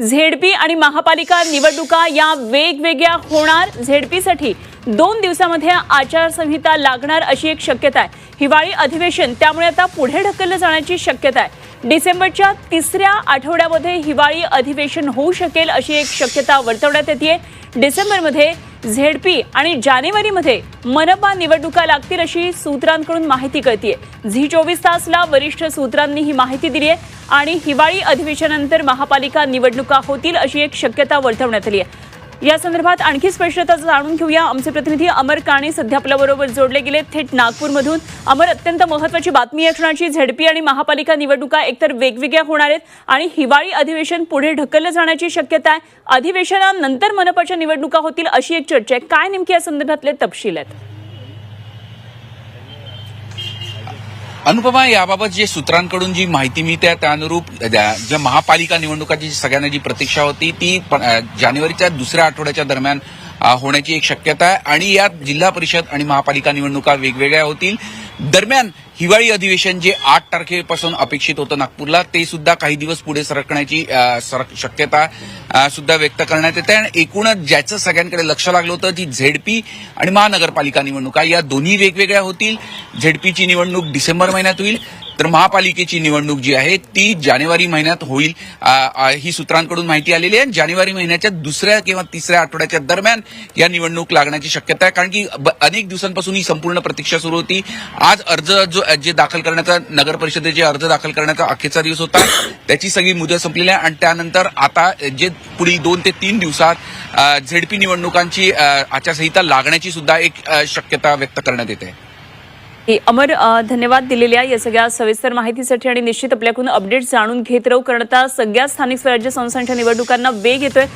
ZP आणि महापालिका निवडणुका या वेगवेगळ्या होणार. झेडपीसाठी दोन दिवसामध्ये आचारसंहिता लागणार अशी एक शक्यता आहे. हिवाळी अधिवेशन त्यामुळे आता पुढे ढकललं जाण्याची शक्यता आहे. डिसेंबरच्या तिसऱ्या आठवड्यामध्ये हिवाळी अधिवेशन होऊ शकेल अशी एक शक्यता वर्तवण्यात येते डिसेंबरमध्ये झेडपी आणि जानेवारीमध्ये मनपा निवडणुका लागतील अशी सूत्रांकडून माहिती कळतीये. झी चोवीस तासला वरिष्ठ सूत्रांनी ही माहिती दिली आहे आणि हिवाळी अधिवेशनानंतर महापालिका निवडणुका होतील अशी एक शक्यता वर्तवण्यात आली आहे या संदर्भात आणखी स्पष्टता जाणून घेऊया. आमचे प्रतिनिधी अमर काणे सध्या आपल्याबरोबर जोडले गेले थेट नागपूरमधून. अमर अत्यंत महत्वाची बातमी असण्याची क्षणाची. झेडपी आणि महापालिका निवडणुका एकतर वेगवेगळ्या होणार आहेत आणि हिवाळी अधिवेशन पुढे ढकललं जाण्याची शक्यता आहे. अधिवेशनानंतर मनपाच्या निवडणुका होतील अशी एक चर्चा आहे. काय नेमकी या संदर्भातले तपशील आहेत? अनुपमा याबाबत जे सूत्रांकडून जी माहिती मिळते त्यानुरूप ज्या ज्या महापालिका निवडणुकाची सगळ्यांना जी प्रतीक्षा होती ती जानेवारीच्या दुसऱ्या आठवड्याच्या दरम्यान होण्याची एक शक्यता आहे. आणि यात जिल्हा परिषद आणि महापालिका निवडणुका वेगवेगळ्या होतील. दरम्यान हिवाळी अधिवेशन जे आठ तारखेपासून अपेक्षित होतं नागपूरला ते सुद्धा काही दिवस पुढे सरकण्याची सरक- शक्यता सुद्धा व्यक्त करण्यात येते. आणि एकूणच ज्याचं सगळ्यांकडे लक्ष लागलं होतं ती झेडपी आणि महानगरपालिका निवडणुका. या दोन्ही वेगवेगळ्या होतील. झेडपीची निवडणूक डिसेंबर महिन्यात होईल. तर महापालिकेची निवडणूक जी आहे ती जानेवारी महिन्यात होईल ही सूत्रांकडून माहिती आलेली आहे. जानेवारी महिन्याच्या दुसऱ्या किंवा तिसऱ्या आठवड्याच्या दरम्यान या निवडणूक लागण्याची शक्यता आहे कारण की ब- अनेक दिवसांपासून ही संपूर्ण प्रतीक्षा सुरू होती. आज अर्ज जो जे दाखल करण्याचा नगर परिषदेचे अर्ज दाखल करण्याचा अखेरचा दिवस होता. त्याची सगळी मुदत संपलेली आहे आणि त्यानंतर आता जे पुढील दोन ते तीन दिवसात झेडपी निवडणुकांची आचारसंहिता लागण्याची सुद्धा एक शक्यता व्यक्त करण्यात येते. अमर धन्यवाद दिलेल्या या सगळ्या सविस्तर माहितीसाठी आणि निश्चित आपल्याकडून अपडेट जाणून घेत राहू. कारण आता सगळ्या स्थानिक स्वराज्य संस्थांच्या निवडणुकांना वेग येतोय.